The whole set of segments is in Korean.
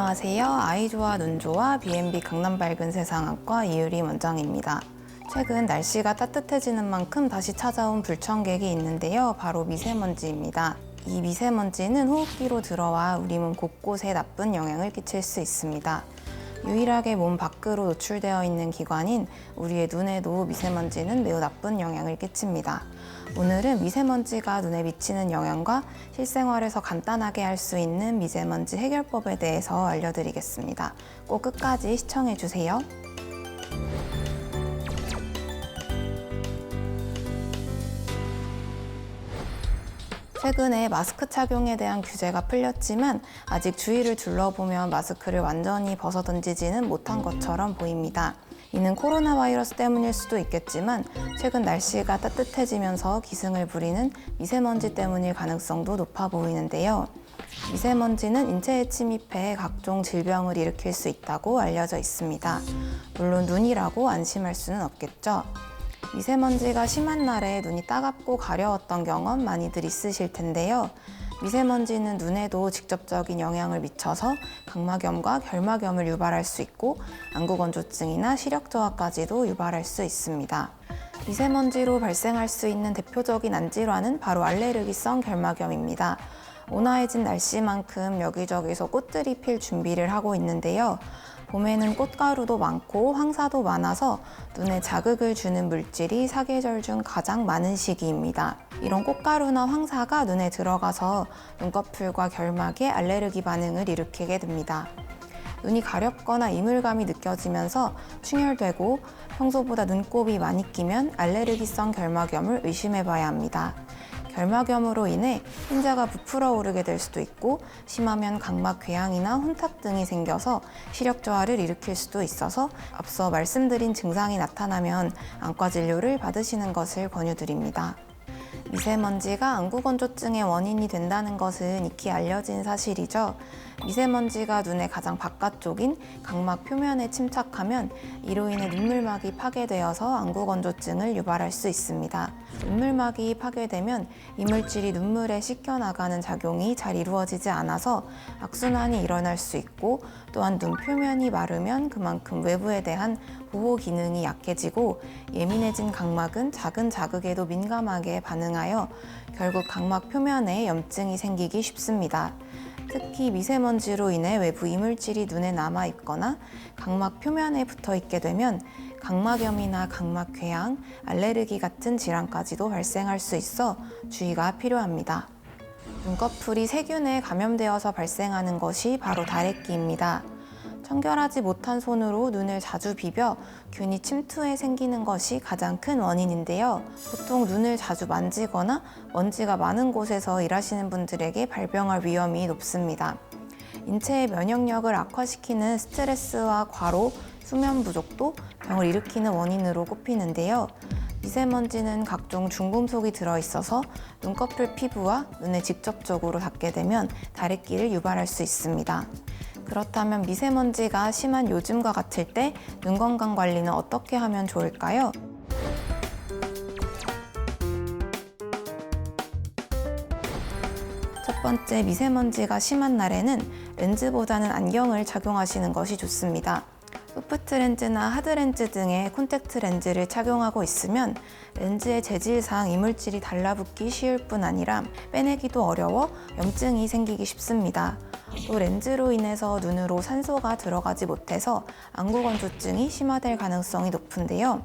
안녕하세요. 아이좋아 눈좋아 B&B 강남 밝은 세상 학과 이유리 원장입니다. 최근 날씨가 따뜻해지는 만큼 다시 찾아온 불청객이 있는데요. 바로 미세먼지입니다. 이 미세먼지는 호흡기로 들어와 우리 몸 곳곳에 나쁜 영향을 끼칠 수 있습니다. 유일하게 몸 밖으로 노출되어 있는 기관인 우리의 눈에도 미세먼지는 매우 나쁜 영향을 끼칩니다. 오늘은 미세먼지가 눈에 미치는 영향과 실생활에서 간단하게 할 수 있는 미세먼지 해결법에 대해서 알려드리겠습니다. 꼭 끝까지 시청해 주세요. 최근에 마스크 착용에 대한 규제가 풀렸지만 아직 주위를 둘러보면 마스크를 완전히 벗어 던지지는 못한 것처럼 보입니다. 이는 코로나 바이러스 때문일 수도 있겠지만 최근 날씨가 따뜻해지면서 기승을 부리는 미세먼지 때문일 가능성도 높아 보이는데요. 미세먼지는 인체에 침입해 각종 질병을 일으킬 수 있다고 알려져 있습니다. 물론 눈이라고 안심할 수는 없겠죠. 미세먼지가 심한 날에 눈이 따갑고 가려웠던 경험 많이들 있으실 텐데요. 미세먼지는 눈에도 직접적인 영향을 미쳐서 각막염과 결막염을 유발할 수 있고 안구건조증이나 시력 저하까지도 유발할 수 있습니다. 미세먼지로 발생할 수 있는 대표적인 안질환은 바로 알레르기성 결막염입니다. 온화해진 날씨만큼 여기저기서 꽃들이 필 준비를 하고 있는데요. 봄에는 꽃가루도 많고 황사도 많아서 눈에 자극을 주는 물질이 사계절 중 가장 많은 시기입니다. 이런 꽃가루나 황사가 눈에 들어가서 눈꺼풀과 결막에 알레르기 반응을 일으키게 됩니다. 눈이 가렵거나 이물감이 느껴지면서 충혈되고 평소보다 눈곱이 많이 끼면 알레르기성 결막염을 의심해 봐야 합니다. 결막염으로 인해 흰자가 부풀어 오르게 될 수도 있고 심하면 각막 궤양이나 혼탁 등이 생겨서 시력 저하를 일으킬 수도 있어서 앞서 말씀드린 증상이 나타나면 안과 진료를 받으시는 것을 권유드립니다. 미세먼지가 안구건조증의 원인이 된다는 것은 익히 알려진 사실이죠. 미세먼지가 눈의 가장 바깥쪽인 각막 표면에 침착하면 이로 인해 눈물막이 파괴되어서 안구건조증을 유발할 수 있습니다. 눈물막이 파괴되면 이물질이 눈물에 씻겨 나가는 작용이 잘 이루어지지 않아서 악순환이 일어날 수 있고 또한 눈 표면이 마르면 그만큼 외부에 대한 보호 기능이 약해지고 예민해진 각막은 작은 자극에도 민감하게 반응하여 결국 각막 표면에 염증이 생기기 쉽습니다. 특히 미세먼지로 인해 외부 이물질이 눈에 남아 있거나 각막 표면에 붙어 있게 되면 각막염이나 각막 궤양, 알레르기 같은 질환까지도 발생할 수 있어 주의가 필요합니다. 눈꺼풀이 세균에 감염되어서 발생하는 것이 바로 다래끼입니다. 청결하지 못한 손으로 눈을 자주 비벼 균이 침투해 생기는 것이 가장 큰 원인인데요. 보통 눈을 자주 만지거나 먼지가 많은 곳에서 일하시는 분들에게 발병할 위험이 높습니다. 인체의 면역력을 악화시키는 스트레스와 과로, 수면 부족도 병을 일으키는 원인으로 꼽히는데요. 미세먼지는 각종 중금속이 들어있어서 눈꺼풀 피부와 눈에 직접적으로 닿게 되면 다래끼를 유발할 수 있습니다. 그렇다면 미세먼지가 심한 요즘과 같을 때 눈 건강 관리는 어떻게 하면 좋을까요? 첫 번째 미세먼지가 심한 날에는 렌즈보다는 안경을 착용하시는 것이 좋습니다. 소프트 렌즈나 하드 렌즈 등의 콘택트 렌즈를 착용하고 있으면 렌즈의 재질상 이물질이 달라붙기 쉬울 뿐 아니라 빼내기도 어려워 염증이 생기기 쉽습니다. 또 렌즈로 인해서 눈으로 산소가 들어가지 못해서 안구건조증이 심화될 가능성이 높은데요.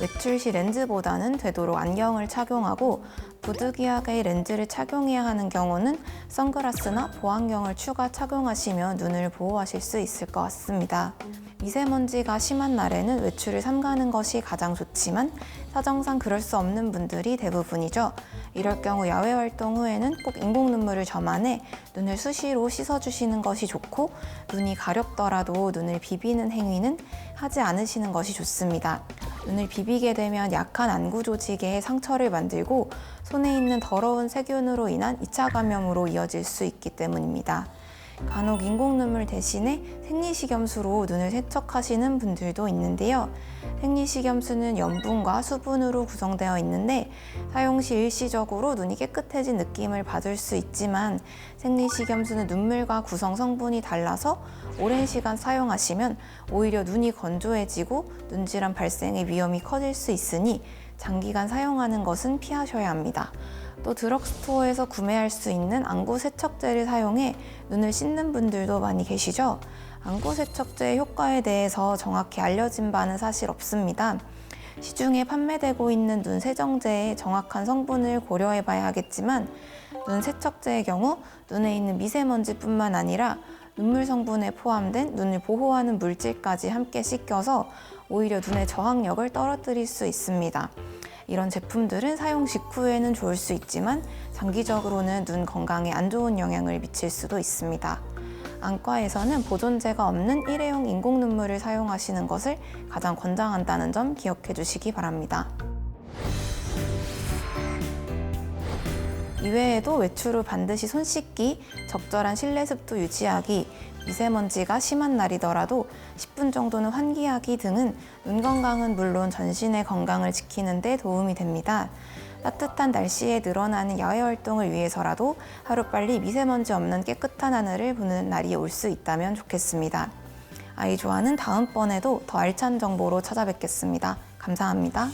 외출 시 렌즈보다는 되도록 안경을 착용하고 부득이하게 렌즈를 착용해야 하는 경우는 선글라스나 보안경을 추가 착용하시면 눈을 보호하실 수 있을 것 같습니다. 미세먼지가 심한 날에는 외출을 삼가는 것이 가장 좋지만 사정상 그럴 수 없는 분들이 대부분이죠. 이럴 경우 야외 활동 후에는 꼭 인공 눈물을 점안해 눈을 수시로 씻어주시는 것이 좋고 눈이 가렵더라도 눈을 비비는 행위는 하지 않으시는 것이 좋습니다. 눈을 비비게 되면 약한 안구 조직에 상처를 만들고 손에 있는 더러운 세균으로 인한 2차 감염으로 이어질 수 있기 때문입니다. 간혹 인공 눈물 대신에 생리식염수로 눈을 세척하시는 분들도 있는데요. 생리식염수는 염분과 수분으로 구성되어 있는데 사용 시 일시적으로 눈이 깨끗해진 느낌을 받을 수 있지만 생리식염수는 눈물과 구성 성분이 달라서 오랜 시간 사용하시면 오히려 눈이 건조해지고 눈질환 발생의 위험이 커질 수 있으니 장기간 사용하는 것은 피하셔야 합니다. 또 드럭스토어에서 구매할 수 있는 안구 세척제를 사용해 눈을 씻는 분들도 많이 계시죠? 안구 세척제의 효과에 대해서 정확히 알려진 바는 사실 없습니다. 시중에 판매되고 있는 눈 세정제의 정확한 성분을 고려해 봐야 하겠지만 눈 세척제의 경우 눈에 있는 미세먼지뿐만 아니라 눈물 성분에 포함된 눈을 보호하는 물질까지 함께 씻겨서 오히려 눈의 저항력을 떨어뜨릴 수 있습니다. 이런 제품들은 사용 직후에는 좋을 수 있지만 장기적으로는 눈 건강에 안 좋은 영향을 미칠 수도 있습니다. 안과에서는 보존제가 없는 일회용 인공 눈물을 사용하시는 것을 가장 권장한다는 점 기억해 주시기 바랍니다. 이외에도 외출 후 반드시 손 씻기, 적절한 실내 습도 유지하기, 미세먼지가 심한 날이더라도 10분 정도는 환기하기 등은 눈 건강은 물론 전신의 건강을 지키는 데 도움이 됩니다. 따뜻한 날씨에 늘어나는 야외 활동을 위해서라도 하루빨리 미세먼지 없는 깨끗한 하늘을 보는 날이 올 수 있다면 좋겠습니다. 아이조아는 다음번에도 더 알찬 정보로 찾아뵙겠습니다. 감사합니다.